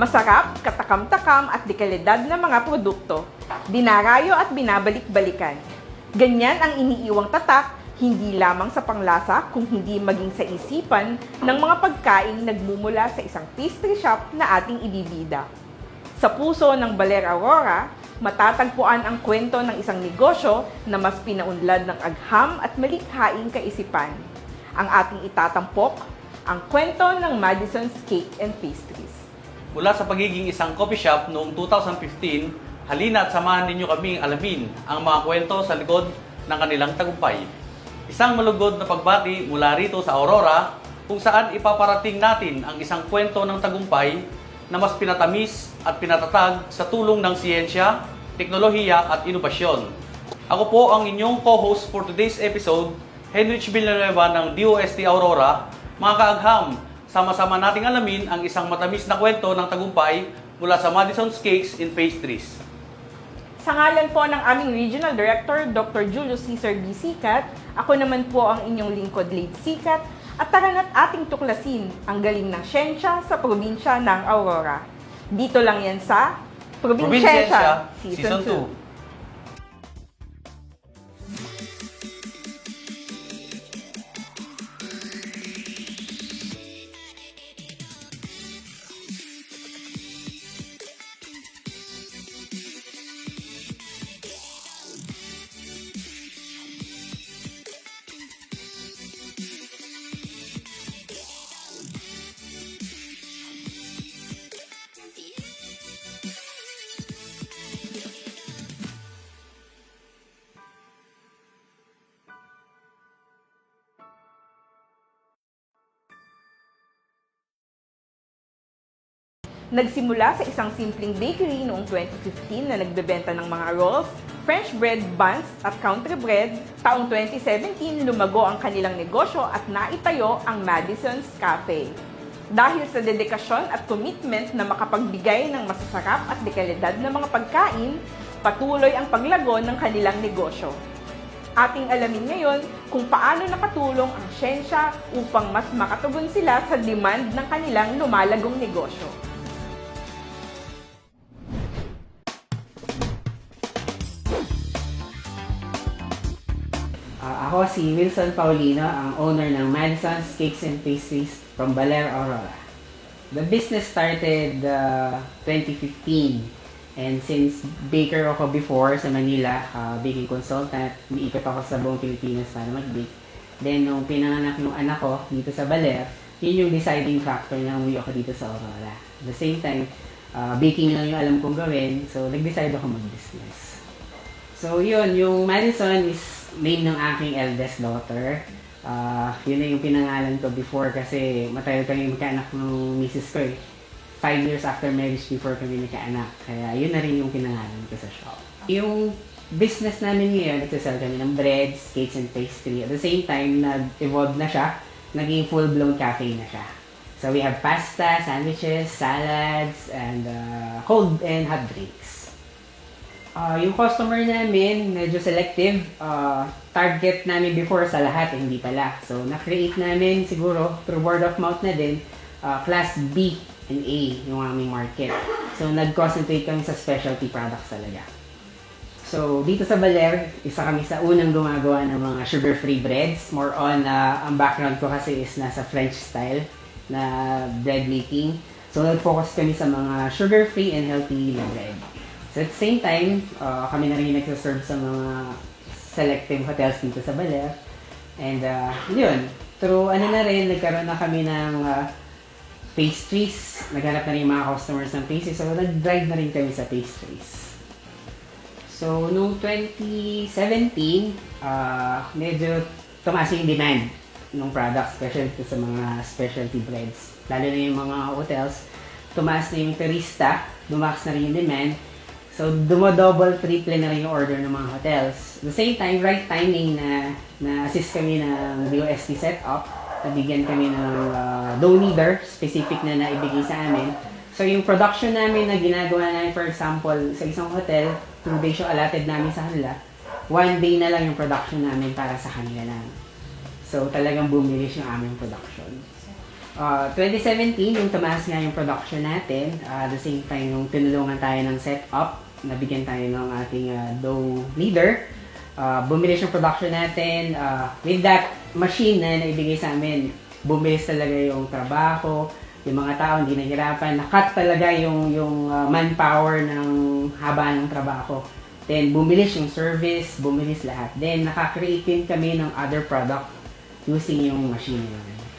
Masarap, katakam-takam at dekalidad na mga produkto. Dinarayo at binabalik-balikan. Ganyan ang iniiwang tatak, hindi lamang sa panglasa kung hindi maging sa isipan ng mga pagkain nagmumula sa isang pastry shop na ating ibibida. Sa puso ng Baler Aurora, matatagpuan ang kwento ng isang negosyo na mas pinaunlad ng agham at malikhaing kaisipan. Ang ating itatampok, ang kwento ng Madison's Cake and Pastries. Mula sa pagiging isang coffee shop noong 2015, halina at samahan ninyo kaming alamin ang mga kwento sa likod ng kanilang tagumpay. Isang malugod na pagbati mula rito sa Aurora kung saan ipaparating natin ang isang kwento ng tagumpay na mas pinatamis at pinatatag sa tulong ng siyensya, teknolohiya at inobasyon. Ako po ang inyong co-host for today's episode, Henrich Villanueva ng DOST Aurora. Mga kaagham, sama-sama nating alamin ang isang matamis na kwento ng tagumpay mula sa Madison's Cakes and Pastries. Sa ngalan po ng aming Regional Director, Dr. Julius Cesar B. Sikat, ako naman po ang inyong lingkod, Late Sikat, at tara na't ating tuklasin ang galing ng siyensya sa probinsya ng Aurora. Dito lang yan sa Probinsiyensya Season 2. Nagsimula sa isang simpleng bakery noong 2015 na nagbebenta ng mga rolls, French bread buns at country bread. Taong 2017, lumago ang kanilang negosyo at naitayo ang Madison's Cafe. Dahil sa dedikasyon at commitment na makapagbigay ng masasarap at dekalidad na mga pagkain, patuloy ang paglago ng kanilang negosyo. Ating alamin ngayon kung paano nakatulong ang siyensya upang mas makatugon sila sa demand ng kanilang lumalagong negosyo. Ako si Wilson Paulino, ang owner ng Madison's Cakes and Pastries from Baler, Aurora. The business started uh, 2015 and since baker ako before sa Manila, uh, baking consultant, umiikot ako sa buong Pilipinas para mag-bake. Then nung pinanganak yung anak ko dito sa Baler, yun yung deciding factor na umuwi ako dito sa Aurora. At the same time, uh, baking lang yung alam kong gawin, so nag-decide ako mag-business. So yun, yung Madison is name ng aking eldest daughter. Ah, yun na yung pinangalan ko before kasi matagal kami magkaanak ng misis ko eh. Five years after marriage before kami nagkaanak. Kaya yun na rin yung pinangalan ko sa shop. Yung business namin ngayon, nagsasell kami ng breads, cakes and pastry. At the same time, nag-evolve na siya. Naging full-blown cafe na siya. So we have pasta, sandwiches, salads, and uh, cold and hot drinks. Ah, yung customer namin, medyo selective. Ah, target namin before sa lahat, eh, hindi pala. So, na-create namin siguro through word of mouth na din, ah, class B and A yung aming market. So, nag-concentrate kami sa specialty products talaga. So, dito sa Baler, isa kami sa unang gumagawa ng mga sugar-free breads. More on, ah, ang background ko kasi is nasa French style na bread making. So, nag-focus kami sa mga sugar-free and healthy bread. So at the same time, uh, kami na rin yung nagsaserve sa mga selective hotels dito sa Baler. And uh, yun, through ano na rin, nagkaroon na kami ng uh, pastries. Naghanap na rin mga customers ng pastries. So nag-drive na rin kami sa pastries. So noong 2017, uh, medyo tumaas yung demand ng product, especially sa mga specialty breads. Lalo na yung mga hotels, tumaas na yung turista, dumakas na rin yung demand. So, dumo-double, triple na rin yung order ng mga hotels. The same time, right timing na na-assist kami ng BOST setup. Nabigyan kami ng uh, dough kneader, specific na naibigay sa amin. So, yung production namin na ginagawa namin, for example, sa isang hotel, two days yung allotted namin sa kanila, one day na lang yung production namin para sa kanila lang. So, talagang bumilis yung aming production. Uh, 2017, yung tumaas nga yung production natin. Uh, the same time, yung tinulungan tayo ng setup, nabigyan tayo ng ating uh, dough leader. Uh, bumilis yung production natin. Uh, with that machine na naibigay sa amin, bumilis talaga yung trabaho. Yung mga tao hindi nahirapan. Nakat talaga yung, yung uh, manpower ng haba ng trabaho. Then, bumilis yung service, bumilis lahat. Then, nakakreate din kami ng other product using yung machine na yun.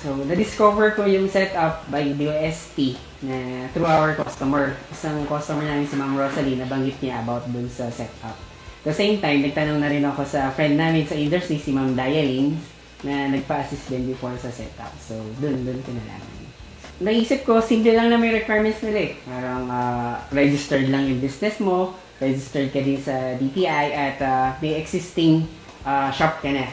So, na-discover ko yung setup by DOST na through our customer. Isang customer namin si Ma'am Rosalie, nabanggit niya about dun sa setup. The same time, nagtanong na rin ako sa friend namin sa industry, si Ma'am Dialing, na nagpa-assist din before sa setup. So, dun, dun ko nalaman. Naisip ko, simple lang na may requirements nila eh. Parang ah, registered lang yung business mo, registered ka din sa DTI, at ah, may existing ah, shop ka na.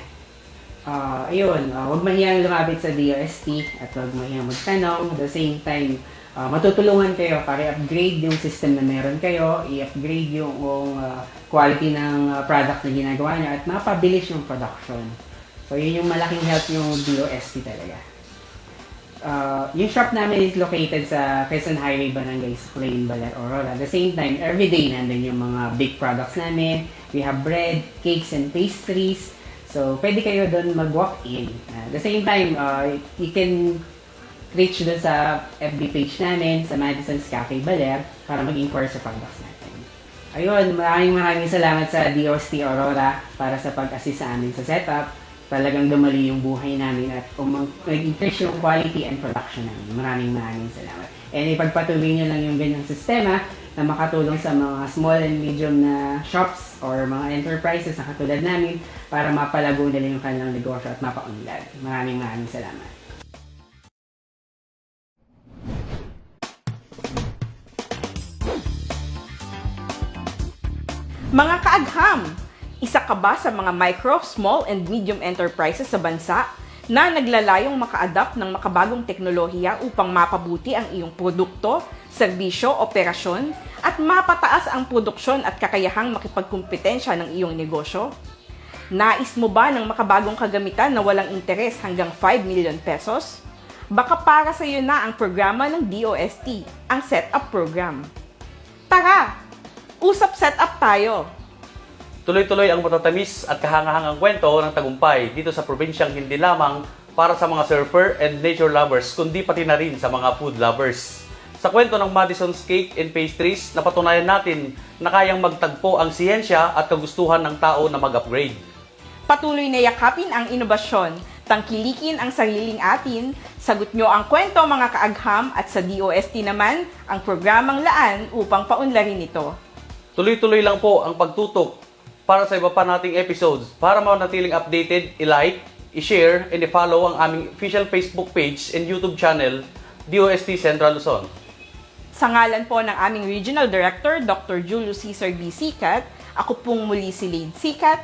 Ah, ayun, uh, huwag mahiyang lumapit sa DOST at huwag mahiyang magtanong. At the same time, ah, matutulungan kayo para i-upgrade yung system na meron kayo, i-upgrade yung, ah, quality ng ah, product na ginagawa nyo at mapabilis yung production. So, yun yung malaking help yung DOST talaga. Uh, yung shop namin is located sa Quezon Highway, Barangay Plain, Baler, Aurora. At the same time, everyday nandun yung mga big products namin. We have bread, cakes, and pastries. So, pwede kayo doon mag-walk-in. Uh, at the same time, uh, you can reach doon sa FB page namin, sa Madison's Cafe Baler, para mag-inquire sa products natin. Ayun, maraming maraming salamat sa DOST Aurora para sa pag-assist sa amin sa setup. Talagang dumali yung buhay namin at umang- nag-increase yung quality and production namin. Maraming maraming salamat. And ipagpatuloy nyo lang yung ganyang sistema na makatulong sa mga small and medium na shops or mga enterprises na katulad namin para mapalago nila yung kanilang negosyo at mapaunlad. Maraming maraming salamat. Mga kaagham, isa ka ba sa mga micro, small, and medium enterprises sa bansa na naglalayong maka-adapt ng makabagong teknolohiya upang mapabuti ang iyong produkto, serbisyo, operasyon, at mapataas ang produksyon at kakayahang makipagkumpetensya ng iyong negosyo? Nais mo ba ng makabagong kagamitan na walang interes hanggang 5 million pesos? Baka para sa iyo na ang programa ng DOST, ang Setup Program. Tara! Usap setup tayo! Tuloy-tuloy ang matatamis at kahangahangang kwento ng tagumpay dito sa probinsyang hindi lamang para sa mga surfer and nature lovers, kundi pati na rin sa mga food lovers. Sa kwento ng Madison's Cake and Pastries, napatunayan natin na kayang magtagpo ang siyensya at kagustuhan ng tao na mag-upgrade. Patuloy na yakapin ang inobasyon, tangkilikin ang sariling atin, sagot nyo ang kwento mga kaagham at sa DOST naman ang programang laan upang paunlarin ito. Tuloy-tuloy lang po ang pagtutok para sa iba pa nating episodes. Para manatiling updated, i-like, i-share, and i-follow ang aming official Facebook page and YouTube channel, DOST Central Luzon. Sa ngalan po ng aming Regional Director, Dr. Julius Cesar B. Sikat, ako pong muli si Lade Sikat.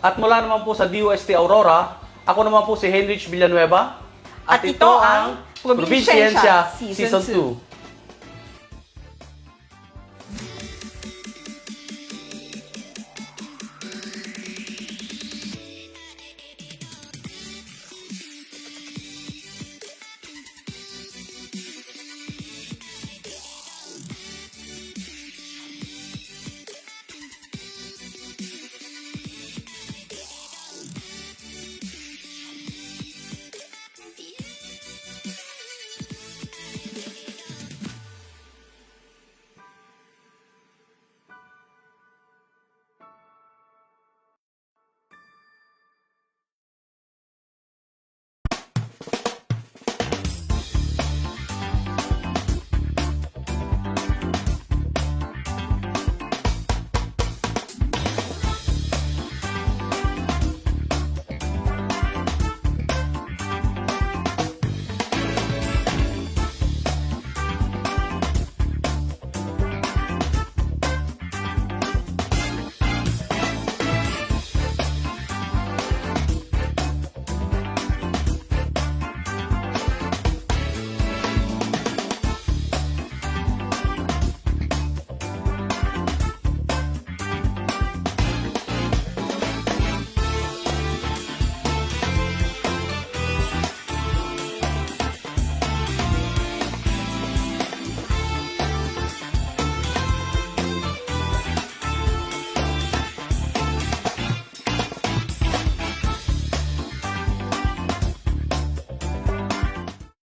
At mula naman po sa DOST Aurora, ako naman po si Henrich Villanueva. At ito ang Probinsiyensya Probinsiyensya Season Season 2.